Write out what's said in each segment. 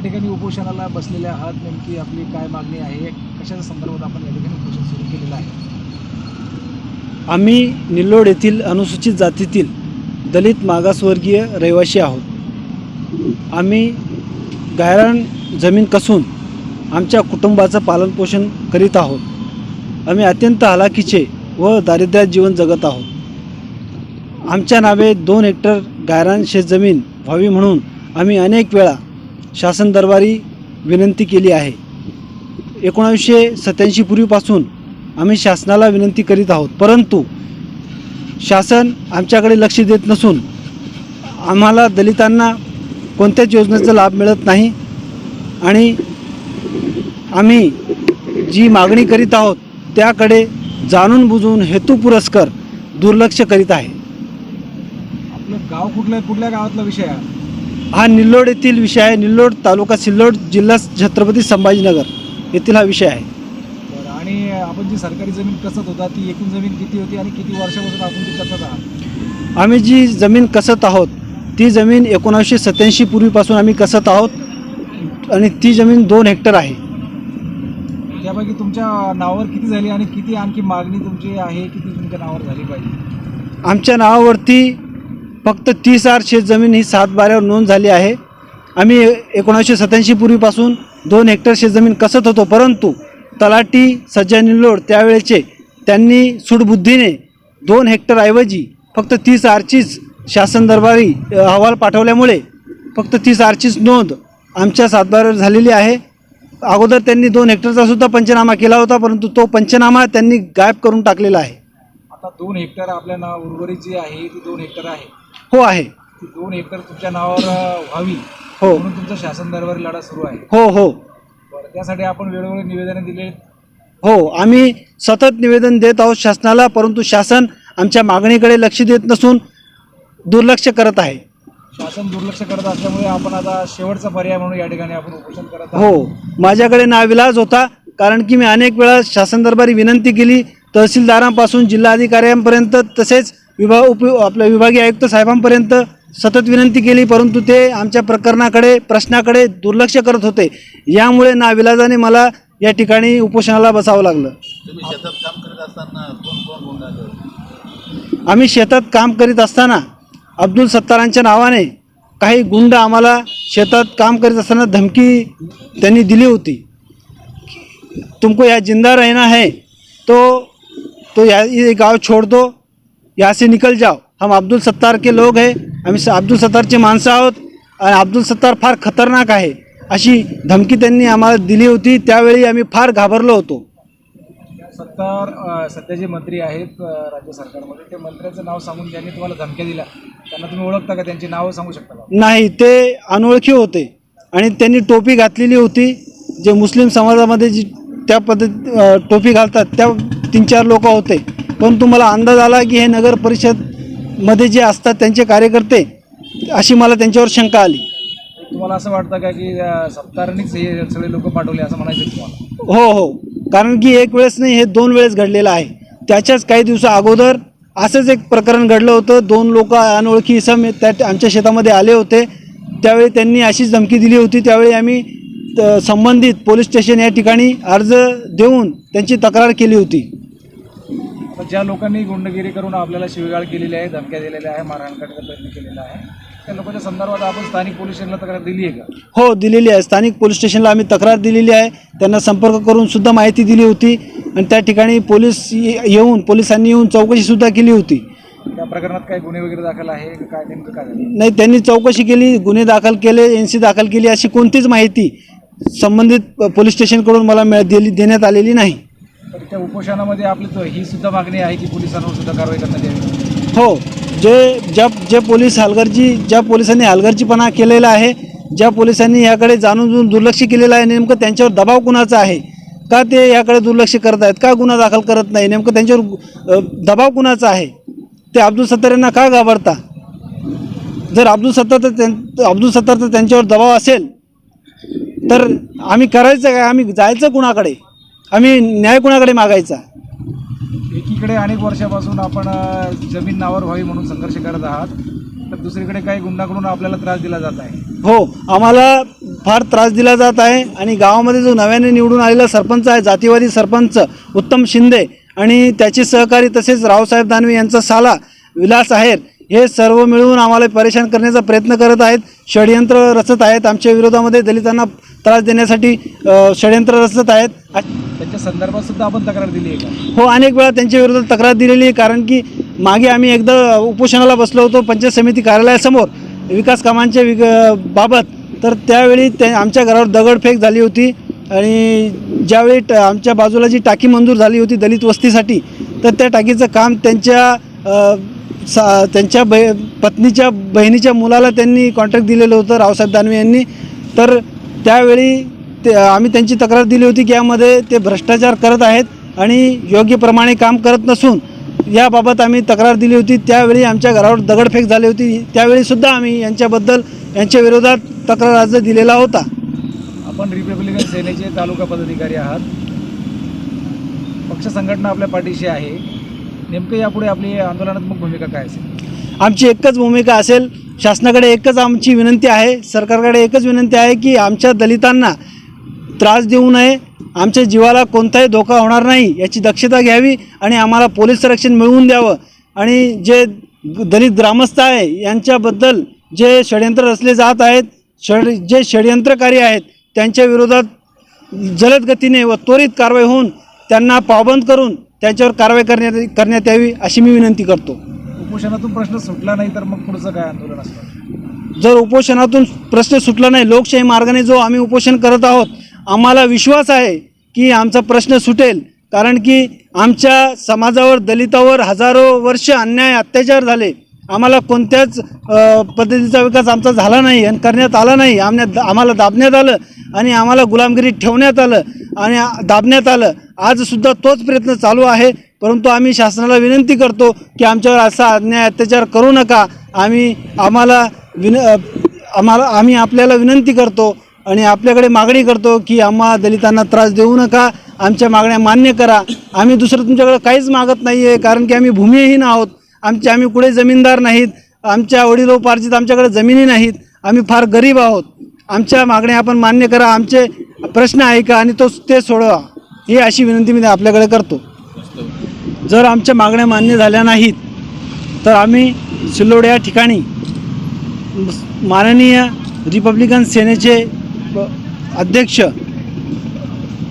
ठिकाणी उपोषणाला बसलेल्या आहात नेमकी आपली काय मागणी आहे? कशाच्या संदर्भात आपण या ठिकाणी उपोषण सुरू केलेलं आहे? आम्ही निल्लोड येथील अनुसूचित जातीतील दलित मागासवर्गीय रहिवासी आहोत. आम्ही गायरान जमीन कसून आमच्या कुटुंबाचं पालनपोषण करीत आहोत. आम्ही अत्यंत हलाखीचे व दारिद्र्यात जीवन जगत आहोत. आमच्या नावे दोन हेक्टर गायरान शेतजमीन व्हावी म्हणून आम्ही अनेक वेळा शासन दरबारी विनंती केली आहे. एकोणावीसशे सत्याऐंशी पूर्वीपासून आम्ही शासनाला विनंती करीत आहोत. परंतु शासन आमच्याकडे लक्ष देत नसून आम्हाला दलितांना कोणत्याच योजनेचा लाभ मिळत नाही आणि आम्ही जी मागणी करीत आहोत त्याकडे जाणून बुजून हेतू पुरस्कर दुर्लक्ष करीत आहे. आपलं गाव कुठल्या कुठल्या गावातला विषय आहे? हा निल्लोड येथील विषय आहे. निल्लोड तालुका सिल्लोड जिल्हा छत्रपती संभाजीनगर येथील हा विषय आहे. बरं आणि आपण जी सरकारी जमीन कसत होता ती एकूण जमीन किती होती आणि किती वर्षापासून आपण ती कसत आहात? आम्ही जी जमीन कसत आहोत ती जमीन एकोणावीसशे सत्याऐंशी पूर्वीपासून आम्ही कसत आहोत आणि ती जमीन दोन हेक्टर आहे. त्यापैकी तुमच्या नावावर किती झाली आणि किती आणखी मागणी तुमची आहे किती तुमच्या नावावर झाली पाहिजे? आमच्या नावावरती फक्त तीस आर शेत जमीन ही सातबाऱ्यावर नोंद झाली आहे. आम्ही एकोणीसशे सत्याऐंशी पूर्वीपासून दोन हेक्टर शेतजमीन कसत होतो परंतु तलाटी सज्जा निल्लोड त्यावेळेचे त्यांनी सूडबुद्धीने दोन हेक्टरऐवजी फक्त तीस आरचीच शासन दरबारी अहवाल पाठवल्यामुळे फक्त तीस आरचीच नोंद आमच्या सातबाऱ्यावर झालेली आहे. अगोदर त्यांनी दोन हेक्टरचा सुद्धा पंचनामा केला होता परंतु तो पंचनामा त्यांनी गायब करून टाकलेला आहे. आता दोन हेक्टर आपल्या ना उर्वरित जी आहे ती दोन हेक्टर आहे. हो आहे. ती दोन हेक्टर तुमच्या नावावर व्हावी हो. म्हणून तुमचा शासन दरबारी लढा सुरू आहे. हो हो. बरं त्यासाठी आपण वेळोवेळी निवेदने दिले. हो आम्ही सतत निवेदन देत आहोत शासनाला परंतु शासन आमच्या मागणीकडे लक्ष देत नसून दुर्लक्ष करत आहे. शासन दुर्लक्ष करत असल्यामुळे आपण आता शेवटचा पर्याय म्हणून या ठिकाणी आपण उपोषण करत आहोत. हो माझ्याकडे नाविलाज होता कारण की मी अनेक वेळा शासन दरबारी विनंती केली तहसीलदारांपासून जिल्हाधिकाऱ्यांपर्यंत तसेच विभाग उप आपल्या विभागीय आयुक्त साहेबांपर्यंत सतत विनंती केली परंतु ते आमच्या प्रकरणाकडे प्रश्नाकडे दुर्लक्ष करत होते. यामुळे नाविलाजाने मला या ठिकाणी उपोषणाला बसावं लागलं. आम्ही शेतात काम करीत असताना अब्दुल सत्तारांच्या नावाने काही गुंड आम्हाला शेतात काम करीत असताना धमकी त्यांनी दिली होती. तुमको यहाँ जिंदा रहना है तो तो या ये गांव छोड़ दो यहाँ से निकल जाओ। हम अब्दुल सत्तार के लोग हैं। आम्ही अब्दुल सत्तारचे माणसं आहोत आणि अब्दुल सत्तार फार खतरनाक आहे। अशी धमकी त्यांनी आम्हाला दिली होती। त्यावेळी आम्ही फार घाबरलो होतो। सत्तार सध्या जे मंत्री आहेत राज्य सरकारमध्ये ते मंत्र्याचं नाव सांगून ज्यांनी तुम्हाला धमक्या दिल्या त्यांना तुम्ही ओळखता का? त्यांची नावं सांगू शकता का? नाही ते अनोळखी होते. आणि त्यांनी टोपी घातलेली होती. जे मुस्लिम समाजामध्ये जी त्या पद्धत टोपी घालतात त्या तीन चार लोक होते. पण तुम्हाला अंदाज आला की हे नगर परिषदमध्ये जे असतात त्यांचे कार्यकर्ते अशी मला त्यांच्यावर शंका आली. तुम्हाला असं वाटतं का की अं, सत्तारांनीच हे सगळे लोक पाठवले असं म्हणायचं तुम्हाला? हो हो. कारण की एक वेळेस नाही हे दोन वेळेस घडलेलं आहे. त्याच्याच काही दिवसा अगोदर असंच एक प्रकरण घडलं होतं. दोन लोक अनोळखी इसम त्या आमच्या शेतामध्ये आले होते. त्यावेळी त्यांनी अशीच धमकी दिली होती. त्यावेळी आम्ही संबंधित पोलीस स्टेशन या ठिकाणी अर्ज देऊन त्यांची तक्रार केली होती. ज्या लोकांनी गुंडगिरी करून आपल्याला शिवगाळ केलेली आहे धमक्या दिलेल्या आहे मारहाण करण्याचा प्रयत्न केलेला आहे त्या लोकांच्या संदर्भात आपण स्थानिक पोलीस स्टेशनला तक्रार दिली आहे का? हो दिलेली आहे. स्थानिक पोलीस स्टेशनला आम्ही तक्रार दिलेली आहे. त्यांना संपर्क करून सुद्धा माहिती दिली होती आणि त्या ठिकाणी पोलीस येऊन पोलिसांनी येऊन चौकशीसुद्धा केली होती. त्या प्रकरणात काही गुन्हे वगैरे दाखल आहे का? काय नेमकं काय झालं? नाही त्यांनी चौकशी केली गुन्हे दाखल केले एन सी दाखल केली अशी कोणतीच माहिती संबंधित पोलीस स्टेशनकडून मला मिळ दिली देण्यात आलेली नाही. तर त्या उपोषणामध्ये आपली ही सुद्धा मागणी आहे की पोलिसांवर सुद्धा कारवाई करण्यात यावी. हो जे ज्या जे पोलीस हलगर्जी ज्या पोलिसांनी हलगर्जीपणा केलेला आहे ज्या पोलिसांनी याकडे जाणून बुजून दुर्लक्ष केलेलं आहे नेमकं त्यांच्यावर दबाव कुणाचा आहे? का ते याकडे दुर्लक्ष करत आहेत? का गुन्हा दाखल करत नाही? नेमकं त्यांच्यावर दबाव कुणाचा आहे? ते अब्दुल सत्तार यांना का घाबरता? जर अब्दुल सत्तार तर त्यां अब्दुल सत्तार तर त्यांच्यावर दबाव असेल तर आम्ही करायचं काय? आम्ही जायचं कुणाकडे? आम्ही न्याय कुणाकडे मागायचा? एकीकडे अनेक वर्षापासून आपण अ, जमीन नावावर व्हावी म्हणून संघर्ष करत आहात तर दुसरीकडे काही गुंडाकडून आपल्याला त्रास दिला जात आहे. हो आम्हाला फार त्रास दिला जात आहे आणि गावामध्ये जो नव्याने निवडून आलेला सरपंच आहे जातीवादी सरपंच उत्तम शिंदे आणि त्याचे सहकारी तसेच रावसाहेब दानवे यांचा साला विलास आहेर हे सर्व मिळून आम्हाला परेशान करण्याचा प्रयत्न करत आहेत. षडयंत्र रचत आहेत. आमच्या विरोधामध्ये दलितांना त्रास देण्यासाठी षडयंत्र रचत आहेत. त्यांच्या संदर्भात सुद्धा आपण तक्रार दिली आहे हो अनेक वेळा त्यांच्या विरोधात तक्रार दिलेली आहे. कारण की मागे आम्ही एकदा उपोषणाला बसलो होतो पंचायत समिती कार्यालयासमोर विकास कामांच्या विग बाबत. तर त्यावेळी ते आमच्या घरावर दगडफेक झाली होती. आणि ज्यावेळी ट आमच्या बाजूला जी टाकी मंजूर झाली होती दलित वस्तीसाठी तर त्या टाकीचं काम त्यांच्या सा त्यांच्या बै पत्नीच्या बहिणीच्या मुलाला त्यांनी कॉन्ट्रॅक्ट दिलेलं होतं रावसाहेब दानवे यांनी. तर त्यावेळी ते आम्ही त्यांची तक्रार दिली होती की यामध्ये ते भ्रष्टाचार करत आहेत आणि योग्यप्रमाणे काम करत नसून याबाबत आम्ही तक्रार दिली होती. त्यावेळी आमच्या घरावर दगडफेक झाली होती. त्यावेळीसुद्धा आम्ही यांच्याबद्दल यांच्या विरोधात तक्रार अर्ज दिलेला होता. आपण रिपब्लिकन सेनेचे तालुका पदाधिकारी आहात. पक्ष संघटना आपल्या पाठीशी आहे. नेमकं यापुढे आपली आंदोलनात्मक भूमिका काय असेल? आमची एकच भूमिका असेल. शासनाकडे एकच आमची विनंती आहे. सरकारकडे एकच विनंती आहे की आमच्या दलितांना त्रास देऊ नये. आमच्या जीवाला कोणताही धोका होणार नाही याची दक्षता घ्यावी आणि आम्हाला पोलीस संरक्षण मिळवून द्यावं. आणि जे दलित ग्रामस्थ आहे यांच्याबद्दल जे षडयंत्र रचले जात आहेत षड जे षडयंत्रकारी आहेत त्यांच्या विरोधात जलद गतीने व त्वरित कारवाई होऊन त्यांना पाबंद करून त्यांच्यावर कारवाई करण्यात करण्यात यावी अशी मी विनंती करतो. उपोषणातून प्रश्न सुटला नाही तर मग पुढचं काय आंदोलन असणार? जर उपोषणातून प्रश्न सुटला नाही लोकशाही मार्गाने जो आम्ही उपोषण करत आहोत आम्हाला विश्वास आहे की आमचा प्रश्न सुटेल. कारण की आमच्या समाजावर दलितावर हजारो वर्ष अन्याय अत्याचार झाले. आम्हाला कोणत्याच पद्धतीचा विकास आमचा झाला नाही आणि करण्यात आला नाही. आमने आम्हाला दाबण्यात आलं आणि आम्हाला गुलामगिरीत ठेवण्यात आलं आणि दाबण्यात आलं. आजसुद्धा तोच प्रयत्न चालू आहे. परंतु आम्ही शासनाला विनंती करतो की आमच्यावर असा अन्याय अत्याचार करू नका. आम्ही आम्हाला विन आम्हाला आम्ही आपल्याला विनंती करतो आणि आपल्याकडे मागणी करतो की आम्हा दलितांना त्रास देऊ नका. आमच्या मागण्या मान्य करा. आम्ही दुसरं तुमच्याकडे काहीच मागत नाही आहे कारण की आम्ही भूमिहीन आहोत. आमचे आम्ही कुठे जमीनदार नाहीत. आमच्या वडिलोपार्जित आमच्याकडे जमिनी नाहीत. आम्ही फार गरीब आहोत. आमच्या मागण्या आपण मान्य करा. आमचे प्रश्न ऐका आणि तो ते सोडवा. ही अशी विनंती मी आपल्याकडे करतो. जर आमच्या मागण्या मान्य झाल्या नाहीत तर आम्ही सिल्लोड या ठिकाणी माननीय रिपब्लिकन सेनेचे अध्यक्ष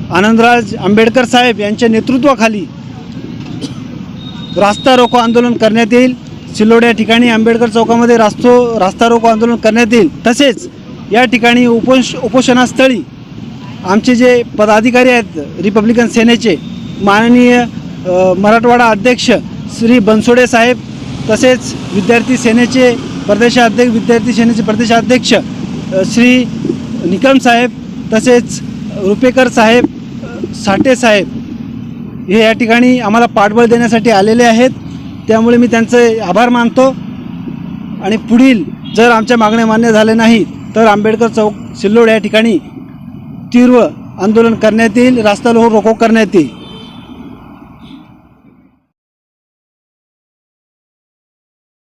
आनंदराज आंबेडकर साहेब यांच्या नेतृत्वाखाली रास्ता रोको आंदोलन करण्यात येईल. सिल्लोड या ठिकाणी आंबेडकर चौकामध्ये रास्तो रास्ता रोको आंदोलन करण्यात येईल. तसेच या ठिकाणी उपोष उपोषणास्थळी आमचे जे पदाधिकारी आहेत रिपब्लिकन सेनेचे माननीय मराठवाडा अध्यक्ष श्री बनसोडे साहेब तसेच विद्यार्थी सेनेचे प्रदेशाध्यक्ष विद्यार्थी सेनेचे प्रदेशाध्यक्ष श्री निकम साहेब तसेच रुपेकर साहेब साठे साहेब हे या ठिकाणी आम्हाला पाठबळ देण्यासाठी आलेले आहेत. त्यामुळे मी त्यांचे आभार मानतो. आणि पुढील जर आमच्या मागण्या मान्य झाल्या नाही तर आंबेडकर चौक सिल्लोड या ठिकाणी तीव्र आंदोलन करण्यात येईल रास्ता रोको करण्यात येईल.